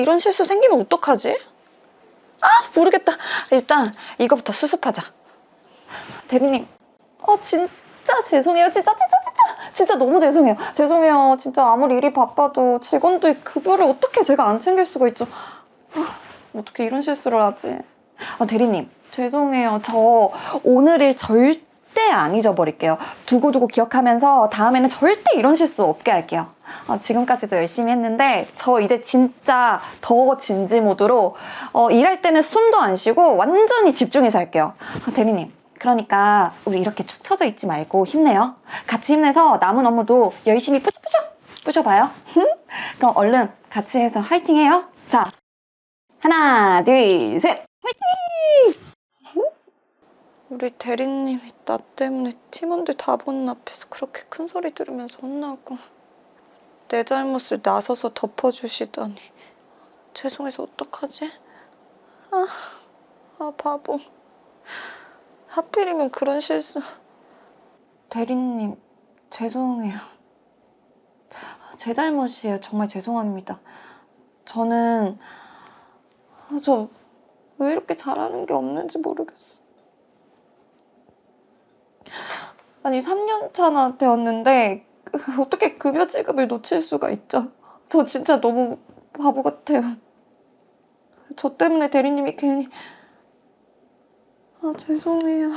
이런 실수 생기면 어떡하지? 아 모르겠다. 일단 이거부터 수습하자. 대리님, 어 진짜 죄송해요. 진짜 진짜 진짜 진짜 너무 죄송해요. 죄송해요. 진짜 아무리 일이 바빠도 직원들 급여를 어떻게 제가 안 챙길 수가 있죠? 아, 어떻게 이런 실수를 하지? 아 대리님, 죄송해요. 저 오늘 일 절대 안 잊어버릴게요. 두고두고 기억하면서 다음에는 절대 이런 실수 없게 할게요. 어, 지금까지도 열심히 했는데 저 이제 진짜 더 진지 모드로 어, 일할 때는 숨도 안 쉬고 완전히 집중해서 할게요. 아, 대리님. 그러니까 우리 이렇게 축 처져 있지 말고 힘내요. 같이 힘내서 남은 업무도 열심히 뿌셔뿌셔 뿌셔봐요. 그럼 얼른 같이 해서 화이팅 해요. 자, 하나, 둘, 셋, 화이팅! 우리 대리님이 나 때문에 팀원들 다 보는 앞에서 그렇게 큰 소리 들으면서 혼나고 내 잘못을 나서서 덮어주시더니 죄송해서 어떡하지? 아, 아 바보. 하필이면 그런 실수. 대리님, 죄송해요. 제 잘못이에요. 정말 죄송합니다. 저는 저 왜 이렇게 잘하는 게 없는지 모르겠어. 아니 3년 차나 되었는데 어떻게 급여 지급을 놓칠 수가 있죠? 저 진짜 너무 바보 같아요. 저 때문에 대리님이 괜히 아 죄송해요.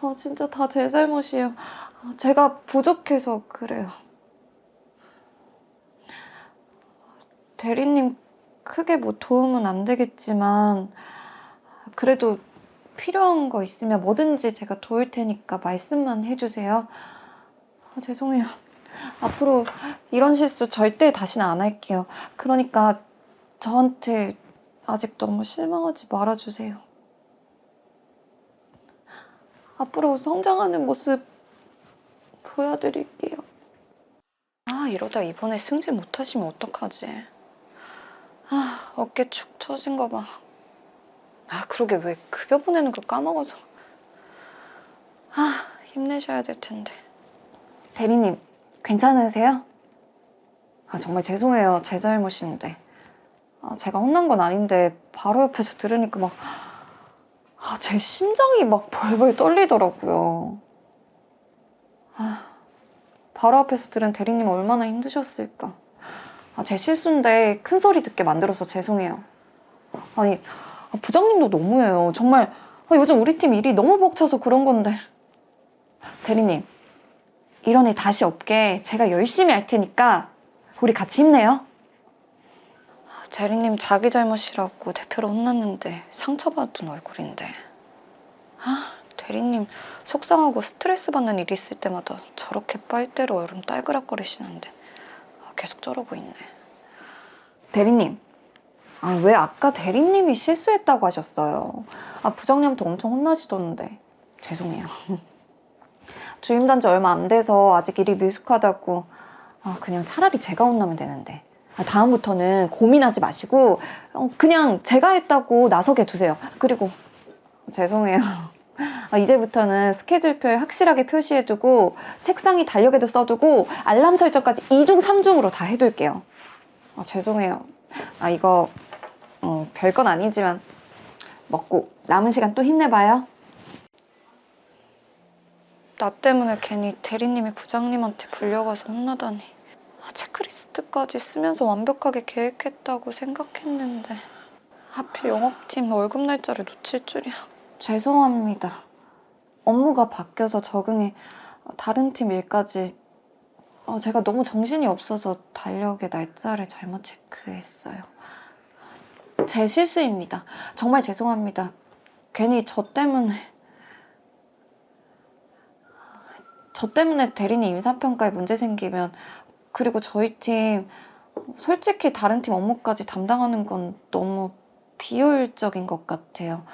아 진짜 다 제 잘못이에요. 아, 제가 부족해서 그래요. 대리님 크게 뭐 도움은 안 되겠지만 그래도 필요한 거 있으면 뭐든지 제가 도울 테니까 말씀만 해주세요. 아, 죄송해요. 앞으로 이런 실수 절대 다시는 안 할게요. 그러니까 저한테 아직 너무 실망하지 말아주세요. 앞으로 성장하는 모습 보여드릴게요. 아, 이러다 이번에 승진 못하시면 어떡하지? 아, 어깨 축 처진 거 봐. 아, 그러게 왜 급여 보내는 거 까먹어서. 아, 힘내셔야 될 텐데. 대리님, 괜찮으세요? 아, 정말 죄송해요. 제 잘못인데. 아, 제가 혼난 건 아닌데 바로 옆에서 들으니까 막 아, 제 심장이 막 벌벌 떨리더라고요. 아, 바로 앞에서 들은 대리님 얼마나 힘드셨을까. 아, 제 실수인데 큰 소리 듣게 만들어서 죄송해요. 아니, 아, 부장님도 너무해요. 정말 아, 요즘 우리 팀 일이 너무 벅차서 그런 건데. 대리님, 이런 일 다시 없게 제가 열심히 할 테니까 우리 같이 힘내요. 아, 대리님 자기 잘못이라고 대표를 혼났는데 상처받은 얼굴인데. 아, 대리님 속상하고 스트레스 받는 일이 있을 때마다 저렇게 빨대로 얼음 딸그락거리시는데 아, 계속 저러고 있네. 대리님, 아, 왜 아까 대리님이 실수했다고 하셨어요? 아, 부장님한테 엄청 혼나시던데. 죄송해요. 주임단 지 얼마 안 돼서 아직 일이 미숙하다고. 아, 그냥 차라리 제가 혼나면 되는데. 아, 다음부터는 고민하지 마시고, 어, 그냥 제가 했다고 나서게 두세요. 그리고, 죄송해요. 아, 이제부터는 스케줄표에 확실하게 표시해두고, 책상에 달력에도 써두고, 알람 설정까지 2중, 3중으로 다 해둘게요. 아, 죄송해요. 아, 이거, 어, 별건 아니지만, 먹고 남은 시간 또 힘내봐요. 나 때문에 괜히 대리님이 부장님한테 불려가서 혼나다니. 아, 체크리스트까지 쓰면서 완벽하게 계획했다고 생각했는데 하필 영업팀 월급 날짜를 놓칠 줄이야. 죄송합니다. 업무가 바뀌어서 적응해 어, 다른 팀 일까지 어, 제가 너무 정신이 없어서 달력의 날짜를 잘못 체크했어요. 제 실수입니다. 정말 죄송합니다. 괜히 저 때문에 저 때문에 대리님 인사평가에 문제 생기면 그리고 저희 팀 솔직히 다른 팀 업무까지 담당하는 건 너무 비효율적인 것 같아요.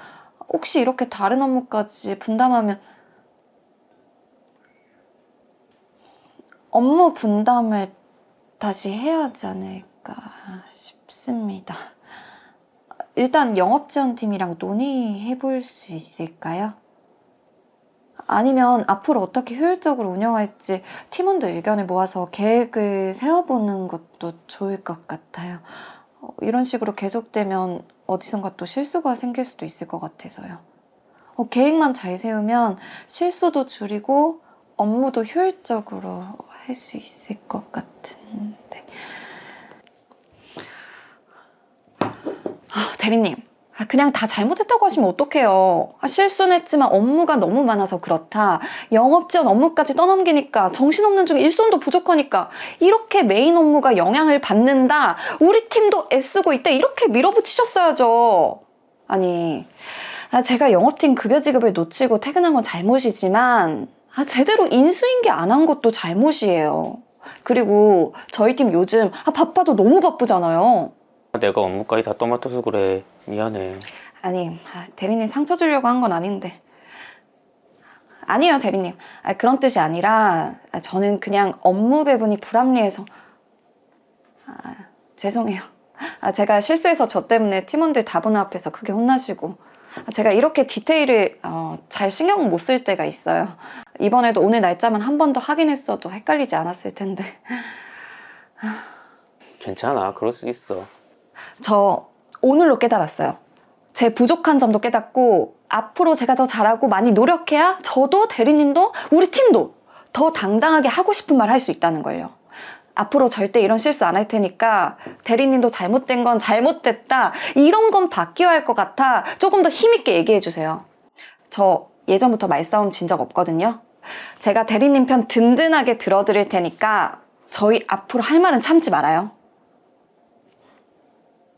혹시 이렇게 다른 업무까지 분담하면 업무 분담을 다시 해야 하지 않을까 싶습니다. 일단 영업 지원팀이랑 논의해 볼 수 있을까요? 아니면 앞으로 어떻게 효율적으로 운영할지 팀원들 의견을 모아서 계획을 세워보는 것도 좋을 것 같아요. 어, 이런 식으로 계속되면 어디선가 또 실수가 생길 수도 있을 것 같아서요. 어, 계획만 잘 세우면 실수도 줄이고 업무도 효율적으로 할 수 있을 것 같은데. 아, 대리님. 아, 그냥 다 잘못했다고 하시면 어떡해요. 아, 실수는 했지만 업무가 너무 많아서 그렇다. 영업 지원 업무까지 떠넘기니까 정신없는 중에 일손도 부족하니까 이렇게 메인 업무가 영향을 받는다. 우리 팀도 애쓰고 있다. 이렇게 밀어붙이셨어야죠. 아니, 아, 제가 영업팀 급여 지급을 놓치고 퇴근한 건 잘못이지만 아, 제대로 인수인계 안 한 것도 잘못이에요. 그리고 저희 팀 요즘 아, 바빠도 너무 바쁘잖아요. 내가 업무까지 다 떠맡아서 그래. 미안해. 아니, 아, 대리님 상처 주려고 한 건 아닌데. 아니에요, 대리님. 아, 그런 뜻이 아니라 아, 저는 그냥 업무 배분이 불합리해서 아, 죄송해요. 아, 제가 실수해서 저 때문에 팀원들 다분 앞에서 크게 혼나시고 아, 제가 이렇게 디테일을 어, 잘 신경 못 쓸 때가 있어요. 이번에도 오늘 날짜만 한 번 더 확인했어도 헷갈리지 않았을 텐데. 괜찮아. 그럴 수 있어. 저 오늘로 깨달았어요. 제 부족한 점도 깨닫고 앞으로 제가 더 잘하고 많이 노력해야 저도 대리님도 우리 팀도 더 당당하게 하고 싶은 말 할 수 있다는 걸요. 앞으로 절대 이런 실수 안 할 테니까 대리님도 잘못된 건 잘못됐다 이런 건 바뀌어야 할 것 같아 조금 더 힘있게 얘기해 주세요. 저 예전부터 말싸움 진 적 없거든요. 제가 대리님 편 든든하게 들어드릴 테니까 저희 앞으로 할 말은 참지 말아요.